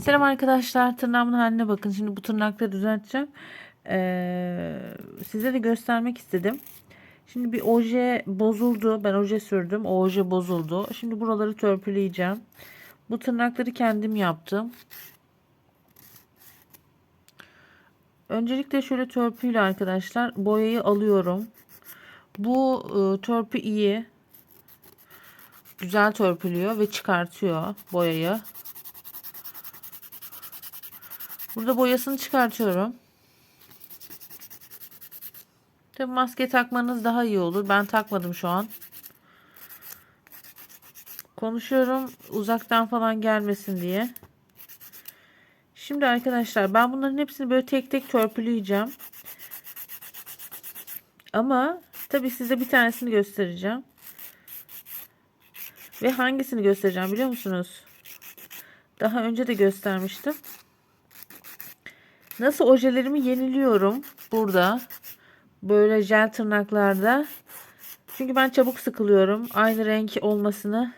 Selam arkadaşlar. Tırnağımın haline bakın. Şimdi bu tırnakları düzelteceğim. Ee, size de göstermek istedim. Şimdi bir oje bozuldu. Ben oje sürdüm. O oje bozuldu. Şimdi buraları törpüleyeceğim. Bu tırnakları kendim yaptım. Öncelikle şöyle törpüyle arkadaşlar boyayı alıyorum. Bu e, törpü iyi. Güzel törpülüyor ve çıkartıyor boyayı. Burada boyasını çıkartıyorum. Tabi maske takmanız daha iyi olur. Ben takmadım şu an. Konuşuyorum uzaktan falan gelmesin diye. Şimdi arkadaşlar ben bunların hepsini böyle tek tek törpüleyeceğim. Ama tabi size bir tanesini göstereceğim. Ve hangisini göstereceğim biliyor musunuz? Daha önce de göstermiştim. Nasıl ojelerimi yeniliyorum burada. Böyle jel tırnaklarda. Çünkü ben çabuk sıkılıyorum. Aynı renk olmasını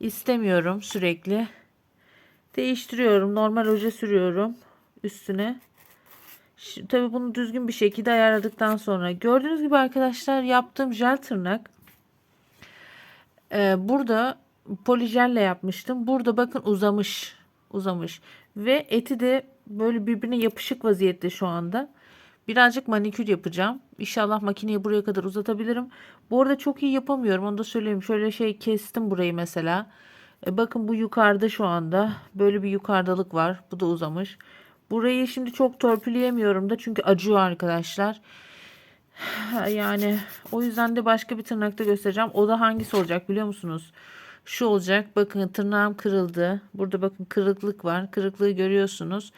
istemiyorum sürekli. Değiştiriyorum. Normal oje sürüyorum üstüne. Şimdi, tabii bunu düzgün bir şekilde ayarladıktan sonra. Gördüğünüz gibi arkadaşlar yaptığım jel tırnak. Ee, burada polijelle yapmıştım. Burada bakın uzamış. Uzamış. Ve eti de böyle birbirine yapışık vaziyette şu anda. Birazcık manikür yapacağım. İnşallah makineyi buraya kadar uzatabilirim. Bu arada çok iyi yapamıyorum. Onu da söyleyeyim. Şöyle şey kestim burayı mesela. E, bakın bu yukarıda şu anda. Böyle bir yukarıdalık var. Bu da uzamış. Burayı şimdi çok törpüleyemiyorum da. Çünkü acıyor arkadaşlar. Yani o yüzden de başka bir tırnakta göstereceğim. O da hangisi olacak biliyor musunuz? Şu olacak. Bakın tırnağım kırıldı. Burada bakın kırıklık var. Kırıklığı görüyorsunuz.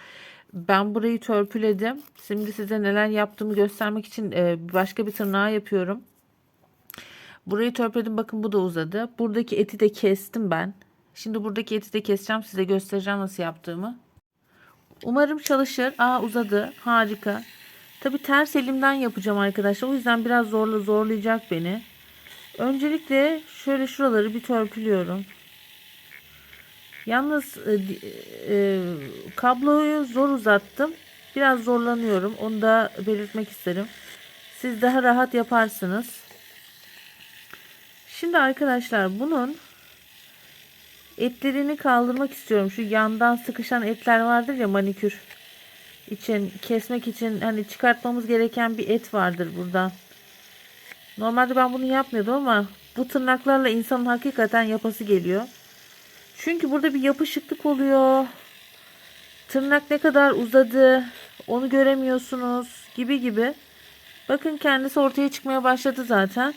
Ben burayı törpüledim. Şimdi size neler yaptığımı göstermek için e, başka bir tırnağı yapıyorum. Burayı törpüledim. Bakın bu da uzadı. Buradaki eti de kestim ben. Şimdi buradaki eti de keseceğim. Size göstereceğim nasıl yaptığımı. Umarım çalışır. Aa uzadı. Harika. Tabi ters elimden yapacağım arkadaşlar. O yüzden biraz zorla zorlayacak beni. Öncelikle şöyle şuraları bir törpülüyorum. Yalnız e, e, kabloyu zor uzattım. Biraz zorlanıyorum. Onu da belirtmek isterim. Siz daha rahat yaparsınız. Şimdi arkadaşlar bunun etlerini kaldırmak istiyorum. Şu yandan sıkışan etler vardır ya manikür için kesmek için hani çıkartmamız gereken bir et vardır buradan. Normalde ben bunu yapmıyordum ama bu tırnaklarla insanın hakikaten yapası geliyor. Çünkü burada bir yapışıklık oluyor. Tırnak ne kadar uzadı onu göremiyorsunuz gibi gibi. Bakın kendisi ortaya çıkmaya başladı zaten.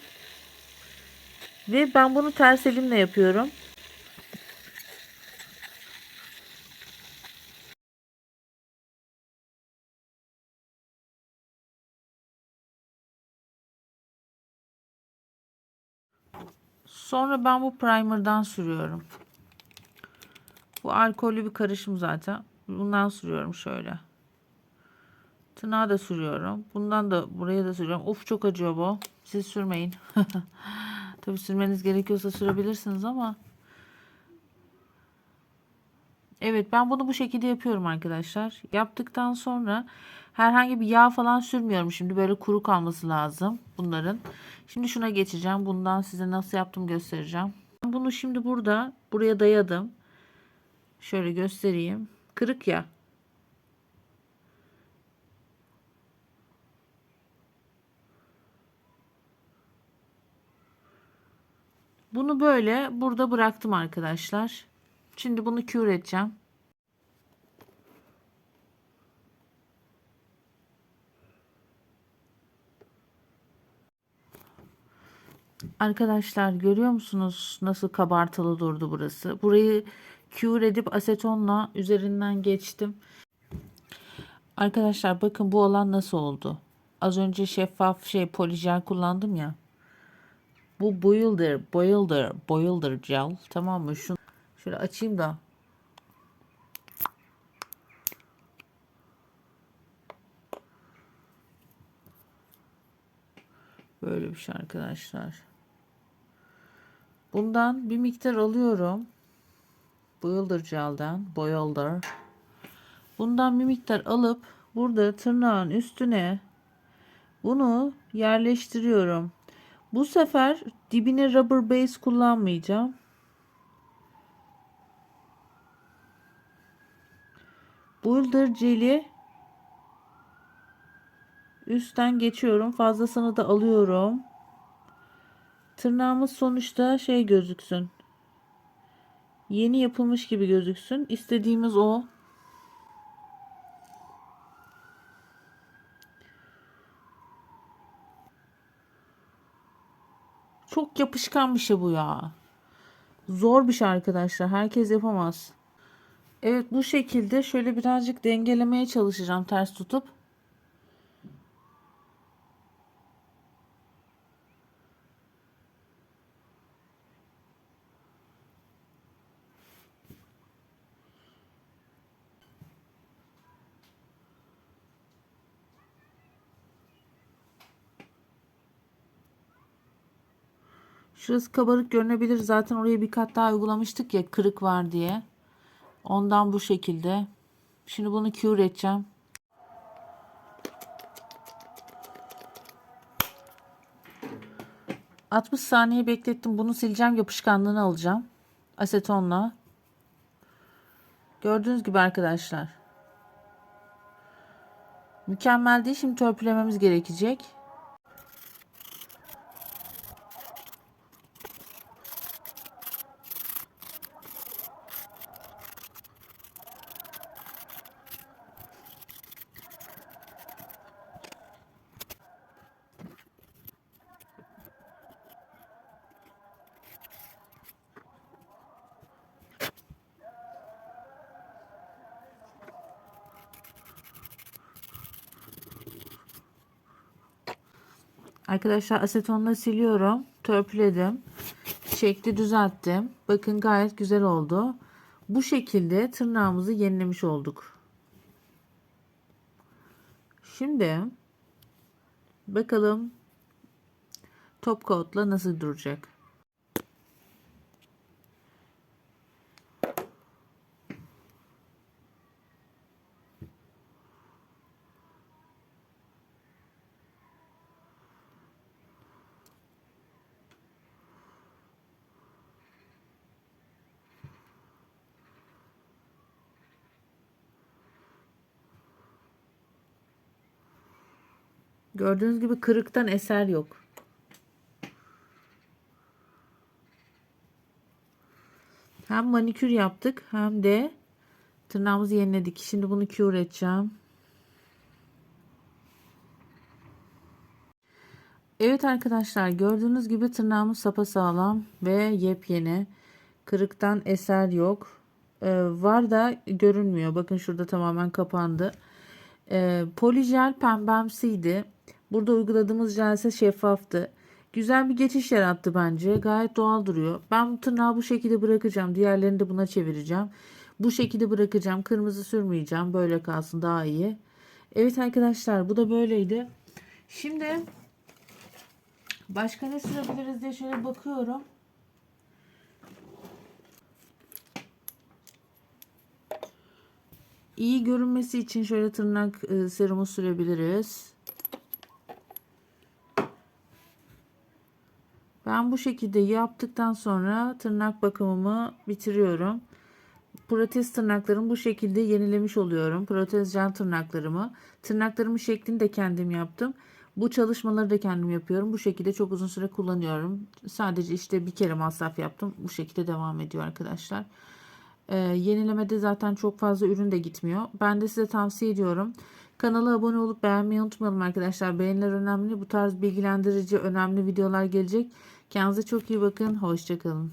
Ve ben bunu ters elimle yapıyorum. Sonra ben bu primer'dan sürüyorum. Bu alkollü bir karışım zaten. Bundan sürüyorum şöyle. Tırnağa da sürüyorum. Bundan da buraya da sürüyorum. Of çok acıyor bu. Siz sürmeyin. Tabii sürmeniz gerekiyorsa sürebilirsiniz ama. Evet ben bunu bu şekilde yapıyorum arkadaşlar. Yaptıktan sonra herhangi bir yağ falan sürmüyorum. Şimdi böyle kuru kalması lazım bunların. Şimdi şuna geçeceğim. Bundan size nasıl yaptım göstereceğim. Bunu şimdi burada buraya dayadım. Şöyle göstereyim. Kırık ya. Bunu böyle burada bıraktım arkadaşlar. Şimdi bunu kür edeceğim. Arkadaşlar görüyor musunuz nasıl kabartılı durdu burası? Burayı kür edip asetonla üzerinden geçtim. Arkadaşlar bakın bu alan nasıl oldu? Az önce şeffaf şey polijel kullandım ya. Bu boilder, boilder, boilder gel. Tamam mı? Şunu şöyle açayım da. Böyle bir şey arkadaşlar. Bundan bir miktar alıyorum. Boulder Gel'den. Boulder. Bundan bir miktar alıp burada tırnağın üstüne bunu yerleştiriyorum. Bu sefer dibine rubber base kullanmayacağım. Boulder jeli üstten geçiyorum. Fazlasını da alıyorum. Tırnağımız sonuçta şey gözüksün. Yeni yapılmış gibi gözüksün. İstediğimiz o. Çok yapışkan bir şey bu ya. Zor bir şey arkadaşlar. Herkes yapamaz. Evet bu şekilde şöyle birazcık dengelemeye çalışacağım ters tutup. Şurası kabarık görünebilir. Zaten oraya bir kat daha uygulamıştık ya kırık var diye. Ondan bu şekilde. Şimdi bunu cure edeceğim. ...60 saniye beklettim. Bunu sileceğim. Yapışkanlığını alacağım. Asetonla. Gördüğünüz gibi arkadaşlar. Mükemmel değil. Şimdi törpülememiz gerekecek. Arkadaşlar asetonla siliyorum. Törpüledim. Şekli düzelttim. Bakın gayet güzel oldu. Bu şekilde tırnağımızı yenilemiş olduk. Şimdi bakalım top coat'la nasıl duracak. Gördüğünüz gibi kırıktan eser yok. Hem manikür yaptık hem de tırnağımızı yeniledik. Şimdi bunu cure edeceğim. Evet arkadaşlar gördüğünüz gibi tırnağımız sapasağlam ve yepyeni. Kırıktan eser yok. Ee, var da görünmüyor. Bakın şurada tamamen kapandı. Ee, polijel pembemsiydi. Burada uyguladığımız jel ise şeffaftı. Güzel bir geçiş yarattı bence. Gayet doğal duruyor. Ben bu tırnağı bu şekilde bırakacağım. Diğerlerini de buna çevireceğim. Bu şekilde bırakacağım. Kırmızı sürmeyeceğim. Böyle kalsın daha iyi. Evet arkadaşlar bu da böyleydi. Şimdi başka ne sürebiliriz diye şöyle bakıyorum. İyi görünmesi için şöyle tırnak e, serumu sürebiliriz. Ben bu şekilde yaptıktan sonra tırnak bakımımı bitiriyorum. Protez tırnaklarımı bu şekilde yenilemiş oluyorum. Protez jel tırnaklarımı. Tırnaklarımın şeklini de kendim yaptım. Bu çalışmaları da kendim yapıyorum. Bu şekilde çok uzun süre kullanıyorum. Sadece işte bir kere masraf yaptım. Bu şekilde devam ediyor arkadaşlar. Ee, yenilemede zaten çok fazla ürün de gitmiyor. Ben de size tavsiye ediyorum. Kanala abone olup beğenmeyi unutmayalım arkadaşlar. Beğeniler önemli. Bu tarz bilgilendirici önemli videolar gelecek. Kendinize çok iyi bakın. Hoşçakalın.